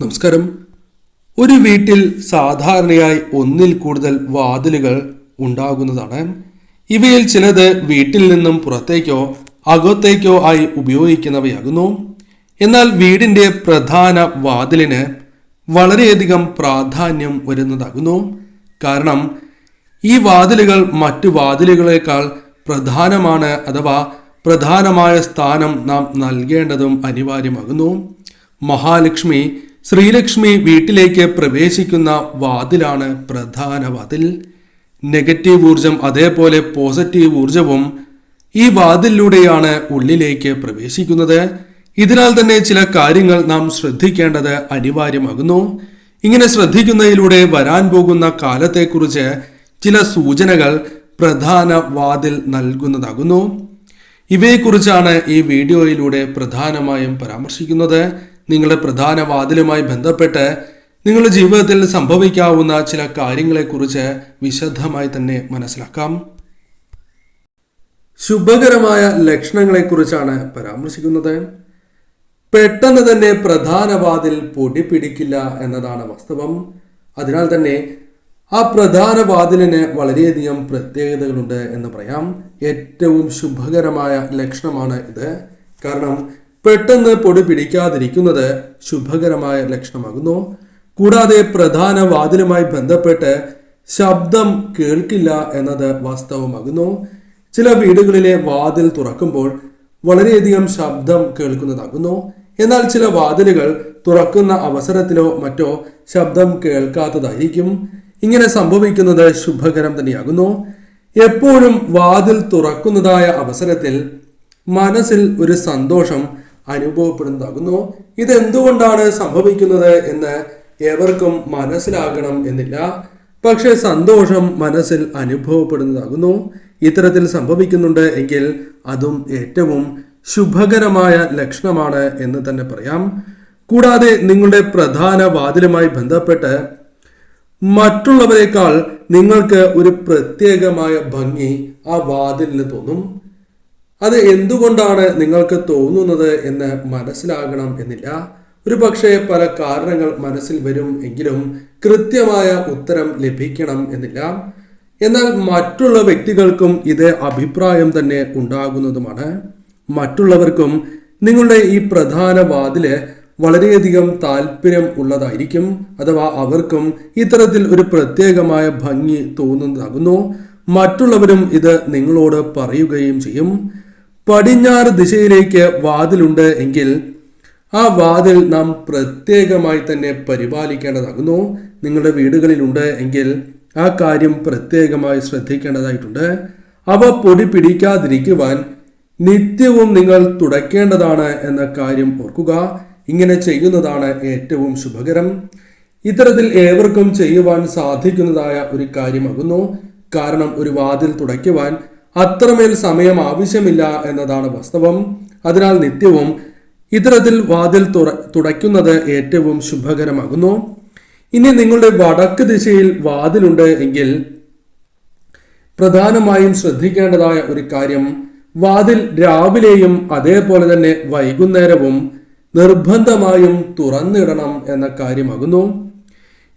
നമസ്കാരം. ഒരു വീട്ടിൽ സാധാരണയായി ഒന്നിൽ കൂടുതൽ വാതിലുകൾ ഉണ്ടാകുന്നതാണ്. ഇവയിൽ ചിലത് വീട്ടിൽ നിന്നും പുറത്തേക്കോ അകത്തേക്കോ ആയി ഉപയോഗിക്കുന്നവയാകുന്നു. എന്നാൽ വീടിന്റെ പ്രധാന വാതിലിന് വളരെയധികം പ്രാധാന്യം വരുന്നതാകുന്നു. കാരണം ഈ വാതിലുകൾ മറ്റു വാതിലുകളേക്കാൾ പ്രധാനമാണ് അഥവാ പ്രധാനമായ സ്ഥാനം നാം നൽകേണ്ടതും അനിവാര്യമാകുന്നു. മഹാലക്ഷ്മി ശ്രീലക്ഷ്മി വീട്ടിലേക്ക് പ്രവേശിക്കുന്ന വാതിലാണ് പ്രധാന വാതിൽ. നെഗറ്റീവ് ഊർജം അതേപോലെ പോസിറ്റീവ് ഊർജവും ഈ വാതിലിലൂടെയാണ് ഉള്ളിലേക്ക് പ്രവേശിക്കുന്നത്. ഇതിനാൽ തന്നെ ചില കാര്യങ്ങൾ നാം ശ്രദ്ധിക്കേണ്ടത് അനിവാര്യമാകുന്നു. ഇങ്ങനെ ശ്രദ്ധിക്കുന്നതിലൂടെ വരാൻ പോകുന്ന കാലത്തെക്കുറിച്ച് ചില സൂചനകൾ പ്രധാന വാതിൽ നൽകുന്നതാകുന്നു. ഇവയെക്കുറിച്ചാണ് ഈ വീഡിയോയിലൂടെ പ്രധാനമായും പരാമർശിക്കുന്നത്. നിങ്ങളുടെ പ്രധാന വാതിലുമായി ബന്ധപ്പെട്ട് നിങ്ങളുടെ ജീവിതത്തിൽ സംഭവിക്കാവുന്ന ചില കാര്യങ്ങളെക്കുറിച്ച് വിശദമായി തന്നെ മനസ്സിലാക്കാം. ശുഭകരമായ ലക്ഷണങ്ങളെക്കുറിച്ചാണ് പരാമർശിക്കുന്നത്. പെട്ടെന്ന് തന്നെ പ്രധാന വാതിൽ പൊടി പിടിക്കില്ല എന്നതാണ് വാസ്തവം. അതിനാൽ തന്നെ ആ പ്രധാന വാതിലിന് വളരെയധികം പ്രത്യേകതകളുണ്ട് എന്ന് പറയാം. ഏറ്റവും ശുഭകരമായ ലക്ഷണമാണ് ഇത്. കാരണം പെട്ടെന്ന് പൊടി പിടിക്കാതിരിക്കുന്നത് ശുഭകരമായ ലക്ഷണമാകുന്നു. കൂടാതെ പ്രധാന വാതിലുമായി ബന്ധപ്പെട്ട് ശബ്ദം കേൾക്കില്ല എന്നത് വാസ്തവമാകുന്നു. ചില വീടുകളിലെ വാതിൽ തുറക്കുമ്പോൾ വളരെയധികം ശബ്ദം കേൾക്കുന്നതാകുന്നു. എന്നാൽ ചില വാതിലുകൾ തുറക്കുന്ന അവസരത്തിലോ മറ്റോ ശബ്ദം കേൾക്കാത്തതായിരിക്കും. ഇങ്ങനെ സംഭവിക്കുന്നത് ശുഭകരം തന്നെയാകുന്നു. എപ്പോഴും വാതിൽ തുറക്കുന്നതായ അവസരത്തിൽ മനസ്സിൽ ഒരു സന്തോഷം അനുഭവപ്പെടുന്നതാകുന്നു ഇതെന്തുകൊണ്ടാണ് സംഭവിക്കുന്നത് എന്ന് ഏവർക്കും മനസ്സിലാകണം എന്നില്ല. പക്ഷെ സന്തോഷം മനസ്സിൽ അനുഭവപ്പെടുന്നതാകുന്നു ഇത്തരത്തിൽ സംഭവിക്കുന്നുണ്ട് എങ്കിൽ അതും ഏറ്റവും ശുഭകരമായ ലക്ഷണമാണ് എന്ന് തന്നെ പറയാം. കൂടാതെ നിങ്ങളുടെ പ്രധാന വാതിലുമായി ബന്ധപ്പെട്ട് മറ്റുള്ളവരെക്കാൾ നിങ്ങൾക്ക് ഒരു പ്രത്യേകമായ ഭംഗി ആ വാതിലിന് തോന്നും. അത് എന്തുകൊണ്ടാണ് നിങ്ങൾക്ക് തോന്നുന്നത് എന്ന് മനസ്സിലാകണം എന്നില്ല. ഒരു പക്ഷേ പല കാരണങ്ങൾ മനസ്സിൽ വരും എങ്കിലും കൃത്യമായ ഉത്തരം ലഭിക്കണം എന്നില്ല. എന്നാൽ മറ്റുള്ള വ്യക്തികൾക്കും ഇതേ അഭിപ്രായം തന്നെ ഉണ്ടാകുന്നതുമാണ്. മറ്റുള്ളവർക്കും നിങ്ങളുടെ ഈ പ്രധാന വാതിൽ വളരെയധികം താല്പര്യം ഉള്ളതായിരിക്കും അഥവാ അവർക്കും ഇത്തരത്തിൽ ഒരു പ്രത്യേകമായ ഭംഗി തോന്നുന്നതാകുന്നു. മറ്റുള്ളവരും ഇത് നിങ്ങളോട് പറയുകയും ചെയ്യും. പടിഞ്ഞാറ് ദിശയിലേക്ക് വാതിലുണ്ട് എങ്കിൽ ആ വാതിൽ നാം പ്രത്യേകമായി തന്നെ പരിപാലിക്കേണ്ടതാകുന്നു. നിങ്ങളുടെ വീടുകളിലുണ്ട് എങ്കിൽ ആ കാര്യം പ്രത്യേകമായി ശ്രദ്ധിക്കേണ്ടതായിട്ടുണ്ട്. അവ പൊടി പിടിക്കാതിരിക്കുവാൻ നിത്യവും നിങ്ങൾ തുടയ്ക്കേണ്ടതാണ് എന്ന കാര്യം ഓർക്കുക. ഇങ്ങനെ ചെയ്യുന്നതാണ് ഏറ്റവും ശുഭകരം. ഇത്തരത്തിൽ ഏവർക്കും ചെയ്യുവാൻ സാധിക്കുന്നതായ ഒരു കാര്യമാകുന്നു. കാരണം ഒരു വാതിൽ തുടയ്ക്കുവാൻ അത്രമേൽ സമയം ആവശ്യമില്ല എന്നതാണ് വാസ്തവം. അതിനാൽ നിത്യവും ഇത്തരത്തിൽ വാതിൽ തുറ തുടയ്ക്കുന്നത് ഏറ്റവും ശുഭകരമാകുന്നു. ഇനി നിങ്ങളുടെ വടക്ക് ദിശയിൽ വാതിലുണ്ട് എങ്കിൽ പ്രധാനമായും ശ്രദ്ധിക്കേണ്ടതായ ഒരു കാര്യം വാതിൽ രാവിലെയും അതേപോലെ തന്നെ വൈകുന്നേരവും നിർബന്ധമായും തുറന്നിടണം എന്ന കാര്യമാകുന്നു.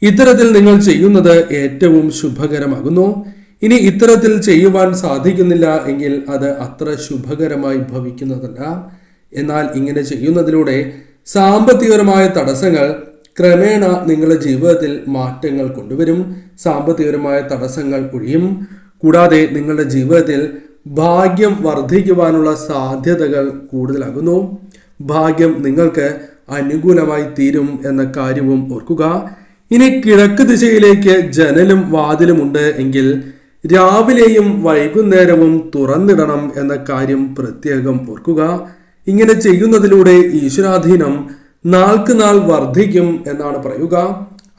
ഇത്തരത്തിൽ നിങ്ങൾ ചെയ്യുന്നത് ഏറ്റവും ശുഭകരമാകുന്നു. ഇനി ഇത്തരത്തിൽ ചെയ്യുവാൻ സാധിക്കുന്നില്ല എങ്കിൽ അത് അത്ര ശുഭകരമായി ഭവിക്കുന്നതല്ല. എന്നാൽ ഇങ്ങനെ ചെയ്യുന്നതിലൂടെ സാമ്പത്തികപരമായ തടസ്സങ്ങൾ ക്രമേണ നിങ്ങളുടെ ജീവിതത്തിൽ മാറ്റങ്ങൾ കൊണ്ടുവരും. സാമ്പത്തികപരമായ തടസ്സങ്ങൾ ഒഴിയും. കൂടാതെ നിങ്ങളുടെ ജീവിതത്തിൽ ഭാഗ്യം വർദ്ധിക്കുവാനുള്ള സാധ്യതകൾ കൂടുതലാകുന്നു. ഭാഗ്യം നിങ്ങൾക്ക് അനുകൂലമായി തീരും എന്ന കാര്യവും ഓർക്കുക. ഇനി കിഴക്ക് ദിശയിലേക്ക് ജനലും വാതിലുമുണ്ട് എങ്കിൽ രാവിലെയും വൈകുന്നേരവും തുറന്നിടണം എന്ന കാര്യം പ്രത്യേകം ഓർക്കുക. ഇങ്ങനെ ചെയ്യുന്നതിലൂടെ ഈശ്വരാധീനം നാൾക്ക് നാൾ വർദ്ധിക്കും എന്നാണ് പറയുക.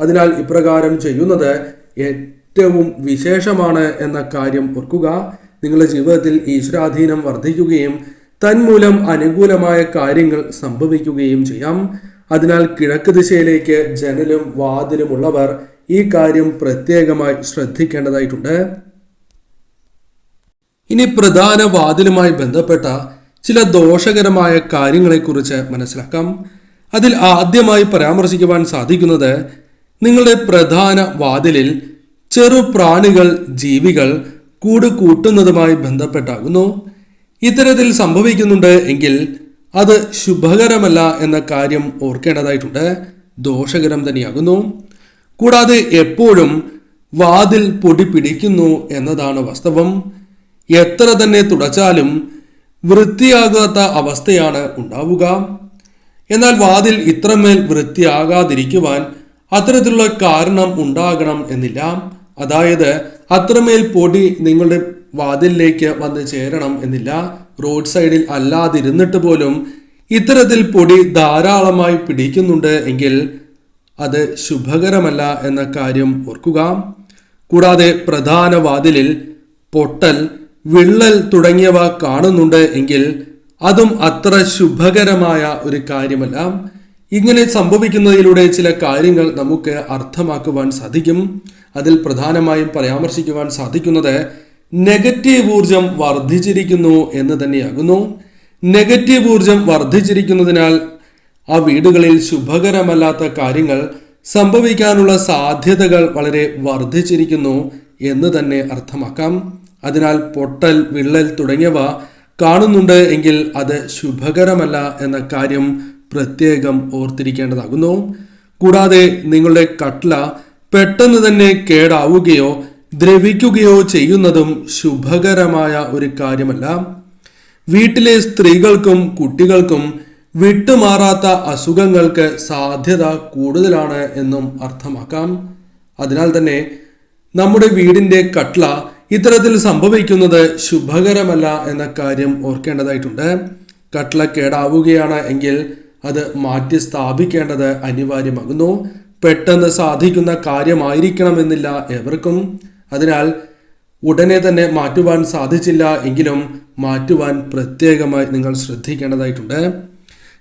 അതിനാൽ ഇപ്രകാരം ചെയ്യുന്നത് ഏറ്റവും വിശേഷമാണ് എന്ന കാര്യം ഓർക്കുക. നിങ്ങളുടെ ജീവിതത്തിൽ ഈശ്വരാധീനം വർദ്ധിക്കുകയും തന്മൂലം അനുകൂലമായ കാര്യങ്ങൾ സംഭവിക്കുകയും ചെയ്യാം. അതിനാൽ കിഴക്ക് ദിശയിലേക്ക് ജനലും വാതിലുമുള്ളവർ ഈ കാര്യം പ്രത്യേകമായി ശ്രദ്ധിക്കേണ്ടതായിട്ടുണ്ട്. ഇനി പ്രധാന വാതിലുമായി ബന്ധപ്പെട്ട ചില ദോഷകരമായ കാര്യങ്ങളെക്കുറിച്ച് മനസ്സിലാക്കാം. അതിൽ ആദ്യമായി പരാമർശിക്കുവാൻ സാധിക്കുന്നത് നിങ്ങളുടെ പ്രധാന വാതിലിൽ ചെറു പ്രാണികൾ ജീവികൾ കൂട് കൂട്ടുന്നതുമായി ബന്ധപ്പെട്ടാകുന്നു. ഇത്തരത്തിൽ സംഭവിക്കുന്നുണ്ട് എങ്കിൽ അത് ശുഭകരമല്ല എന്ന കാര്യം ഓർക്കേണ്ടതായിട്ടുണ്ട്. ദോഷകരം തന്നെയാകുന്നു. കൂടാതെ എപ്പോഴും വാതിൽ പൊടി പിടിക്കുന്നു എന്നതാണ് വാസ്തവം. എത്ര തന്നെ തുടച്ചാലും വൃത്തിയാകാത്ത അവസ്ഥയാണ് ഉണ്ടാവുക. എന്നാൽ വാതിൽ ഇത്രമേൽ വൃത്തിയാകാതിരിക്കുവാൻ അത്തരത്തിലുള്ള കാരണം ഉണ്ടാകണം എന്നില്ല. അതായത് അത്രമേൽ പൊടി നിങ്ങളുടെ വാതിലിലേക്ക് വന്ന് ചേരണം എന്നില്ല. റോഡ് സൈഡിൽ അല്ലാതിരുന്നിട്ട് പോലും ഇത്തരത്തിൽ പൊടി ധാരാളമായി പിടിക്കുന്നുണ്ട് എങ്കിൽ അത് ശുഭകരമല്ല എന്ന കാര്യം ഓർക്കുക. കൂടാതെ പ്രധാന വാതിലിൽ പൊട്ടൽ വിള്ളൽ തുടങ്ങിയവ കാണുന്നുണ്ട് എങ്കിൽ അതും അത്ര ശുഭകരമായ ഒരു കാര്യമല്ല. ഇങ്ങനെ സംഭവിക്കുന്നതിലൂടെ ചില കാര്യങ്ങൾ നമുക്ക് അർത്ഥമാക്കുവാൻ സാധിക്കും. അതിൽ പ്രധാനമായും പരാമർശിക്കുവാൻ സാധിക്കുന്നത് നെഗറ്റീവ് ഊർജം വർദ്ധിച്ചിരിക്കുന്നു എന്ന് തന്നെയാകുന്നു. നെഗറ്റീവ് ഊർജം വർദ്ധിച്ചിരിക്കുന്നതിനാൽ ആ വീടുകളിൽ ശുഭകരമല്ലാത്ത കാര്യങ്ങൾ സംഭവിക്കാനുള്ള സാധ്യതകൾ വളരെ വർദ്ധിച്ചിരിക്കുന്നു എന്ന് തന്നെ അർത്ഥമാക്കാം. അതിനാൽ പൊട്ടൽ വിള്ളൽ തുടങ്ങിയവ കാണുന്നുണ്ട് എങ്കിൽ അത് ശുഭകരമല്ല എന്ന കാര്യം പ്രത്യേകം ഓർത്തിരിക്കേണ്ടതാകുന്നു. കൂടാതെ നിങ്ങളുടെ കട്ട്ല പെട്ടെന്ന് തന്നെ കേടാവുകയോ ദ്രവിക്കുകയോ ചെയ്യുന്നതും ശുഭകരമായ ഒരു കാര്യമല്ല. വീട്ടിലെ സ്ത്രീകൾക്കും കുട്ടികൾക്കും വിട്ടുമാറാത്ത അസുഖങ്ങൾക്ക് സാധ്യത കൂടുതലാണ് എന്നും അർത്ഥമാക്കാം. അതിനാൽ തന്നെ നമ്മുടെ വീടിന്റെ കട്ട്ല ഇത്തരത്തിൽ സംഭവിക്കുന്നത് ശുഭകരമല്ല എന്ന കാര്യം ഓർക്കേണ്ടതായിട്ടുണ്ട്. കട്ട്ല കേടാവുകയാണ് എങ്കിൽ അത് മാറ്റി സ്ഥാപിക്കേണ്ടത് അനിവാര്യമാകുന്നു. പെട്ടെന്ന് സാധിക്കുന്ന കാര്യമായിരിക്കണമെന്നില്ല എവർക്കും അതിനാൽ ഉടനെ തന്നെ മാറ്റുവാൻ സാധിച്ചില്ല എങ്കിലും മാറ്റുവാൻ പ്രത്യേകമായി നിങ്ങൾ ശ്രദ്ധിക്കേണ്ടതായിട്ടുണ്ട്.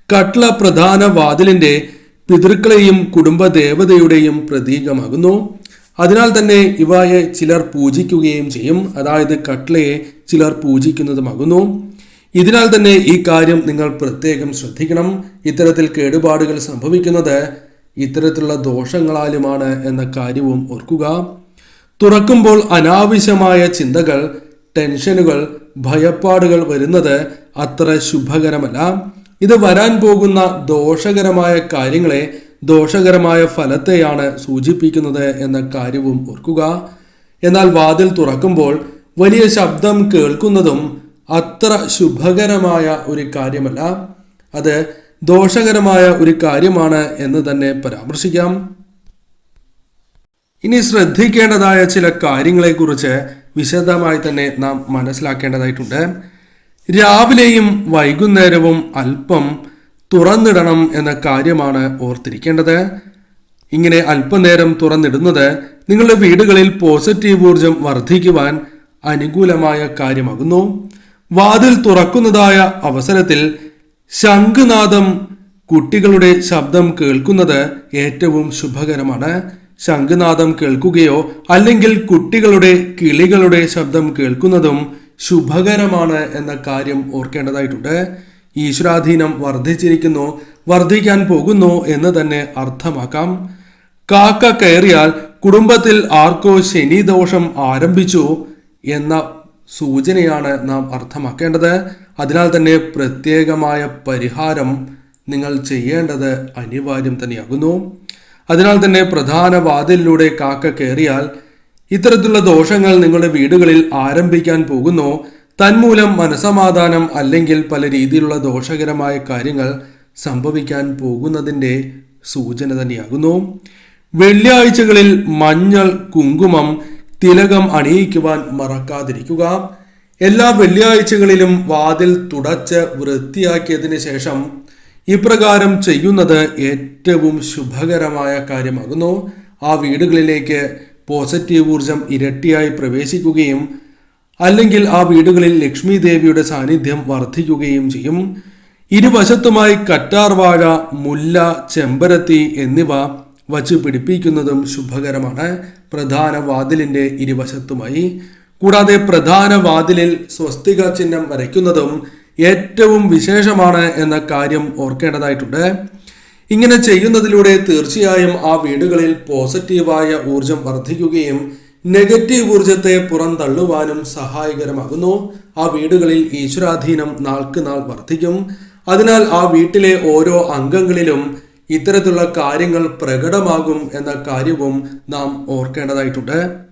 കട്ട്ല പ്രധാന വാതിലിന്റെ പിതൃക്കളെയും കുടുംബദേവതയുടെയും പ്രതീകമാകുന്നു. അതിനാൽ തന്നെ ഇവയെ ചിലർ പൂജിക്കുകയും ചെയ്യും. അതായത് കട്ട്ലയെ ചിലർ പൂജിക്കുന്നതുമാകുന്നു. ഇതിനാൽ തന്നെ ഈ കാര്യം നിങ്ങൾ പ്രത്യേകം ശ്രദ്ധിക്കണം. ഇത്തരത്തിൽ കേടുപാടുകൾ സംഭവിക്കുന്നത് ഇത്തരത്തിലുള്ള ദോഷങ്ങളാലുമാണ് എന്ന കാര്യവും ഓർക്കുക. തുറക്കുമ്പോൾ അനാവശ്യമായ ചിന്തകൾ ടെൻഷനുകൾ ഭയപ്പാടുകൾ വരുന്നത് അത്ര ശുഭകരമല്ല. ഇത് വരാൻ പോകുന്ന ദോഷകരമായ കാര്യങ്ങളെ ദോഷകരമായ ഫലത്തെയാണ് സൂചിപ്പിക്കുന്നത് എന്ന കാര്യവും ഓർക്കുക. എന്നാൽ വാതിൽ തുറക്കുമ്പോൾ വലിയ ശബ്ദം കേൾക്കുന്നതും അത്ര ശുഭകരമായ ഒരു കാര്യമല്ല. അത് ദോഷകരമായ ഒരു കാര്യമാണ് എന്ന് തന്നെ പരാമർശിക്കാം. ഇനി ശ്രദ്ധിക്കേണ്ടതായ ചില കാര്യങ്ങളെക്കുറിച്ച് വിശദമായി തന്നെ നാം മനസ്സിലാക്കേണ്ടതായിട്ടുണ്ട്. രാവിലെയും വൈകുന്നേരവും അല്പം തുറന്നിടണം എന്ന കാര്യമാണ് ഓർത്തിരിക്കേണ്ടത്. ഇങ്ങനെ അല്പനേരം തുറന്നിടുന്നത് നിങ്ങളുടെ വീടുകളിൽ പോസിറ്റീവ് ഊർജം വർദ്ധിക്കുവാൻ അനുകൂലമായ കാര്യമാകുന്നു. വാതിൽ തുറക്കുന്നതായ അവസരത്തിൽ ശംഖുനാദം കുട്ടികളുടെ ശബ്ദം കേൾക്കുന്നത് ഏറ്റവും ശുഭകരമാണ്. ശംഖുനാദം കേൾക്കുകയോ അല്ലെങ്കിൽ കുട്ടികളുടെ കിളികളുടെ ശബ്ദം കേൾക്കുന്നതും ശുഭകരമാണ് എന്ന കാര്യം ഓർക്കേണ്ടതായിട്ടുണ്ട്. ഈശ്വരാധീനം വർദ്ധിച്ചിരിക്കുന്നു വർദ്ധിക്കാൻ പോകുന്നു എന്ന് തന്നെ അർത്ഥമാക്കാം. കാക്ക കയറിയാൽ കുടുംബത്തിൽ ആർക്കോ ശനിദോഷം ആരംഭിച്ചു എന്ന സൂചനയാണ് നാം അർത്ഥമാക്കേണ്ടത്. അതിനാൽ തന്നെ പ്രത്യേകമായ പരിഹാരം നിങ്ങൾ ചെയ്യേണ്ടത് അനിവാര്യം തന്നെയാകുന്നു. അതിനാൽ തന്നെ പ്രധാന വാതിലിലൂടെ കാക്ക കയറിയാൽ ഇത്തരത്തിലുള്ള ദോഷങ്ങൾ നിങ്ങളുടെ വീടുകളിൽ ആരംഭിക്കാൻ പോകുന്നു. തന്മൂലം മനസമാധാനം അല്ലെങ്കിൽ പല രീതിയിലുള്ള ദോഷകരമായ കാര്യങ്ങൾ സംഭവിക്കാൻ പോകുന്നതിന്റെ സൂചന തന്നെയാകുന്നു. വെള്ളിയാഴ്ചകളിൽ മഞ്ഞൾ കുങ്കുമം തിലകം അണിയിക്കുവാൻ മറക്കാതിരിക്കുക. എല്ലാ വെള്ളിയാഴ്ചകളിലും വാതിൽ തുടച്ച് വൃത്തിയാക്കിയതിന് ശേഷം ഇപ്രകാരം ചെയ്യുന്നത് ഏറ്റവും ശുഭകരമായ കാര്യമാകുന്നു. ആ വീടുകളിലേക്ക് പോസിറ്റീവ് ഊർജം ഇരട്ടിയായി പ്രവേശിക്കുകയും അല്ലെങ്കിൽ ആ വീടുകളിൽ ലക്ഷ്മി ദേവിയുടെ സാന്നിധ്യം വർദ്ധിക്കുകയും ചെയ്യും. ഇരുവശത്തുമായി കറ്റാർവാഴ മുല്ല ചെമ്പരത്തി എന്നിവ വച്ച് പിടിപ്പിക്കുന്നതും ശുഭകരമാണ്. പ്രധാന വാതിലിന്റെ ഇരുവശത്തുമായി. കൂടാതെ പ്രധാന വാതിലിൽ സ്വസ്തിക ചിഹ്നം വരയ്ക്കുന്നതും ഏറ്റവും വിശേഷമാണ് എന്ന കാര്യം ഓർക്കേണ്ടതായിട്ടുണ്ട്. ഇങ്ങനെ ചെയ്യുന്നതിലൂടെ തീർച്ചയായും ആ വീടുകളിൽ പോസിറ്റീവായ ഊർജം വർദ്ധിക്കുകയും നെഗറ്റീവ് ഊർജത്തെ പുറന്തള്ളുവാനും സഹായകരമാകുന്നു. ആ വീടുകളിൽ ഈശ്വരാധീനം നാൾക്ക് നാൾ വർദ്ധിക്കും. അതിനാൽ ആ വീട്ടിലെ ഓരോ അംഗങ്ങളിലും ഇത്തരത്തിലുള്ള കാര്യങ്ങൾ പ്രകടമാകും എന്ന കാര്യവും നാം ഓർക്കേണ്ടതായിട്ടുണ്ട്.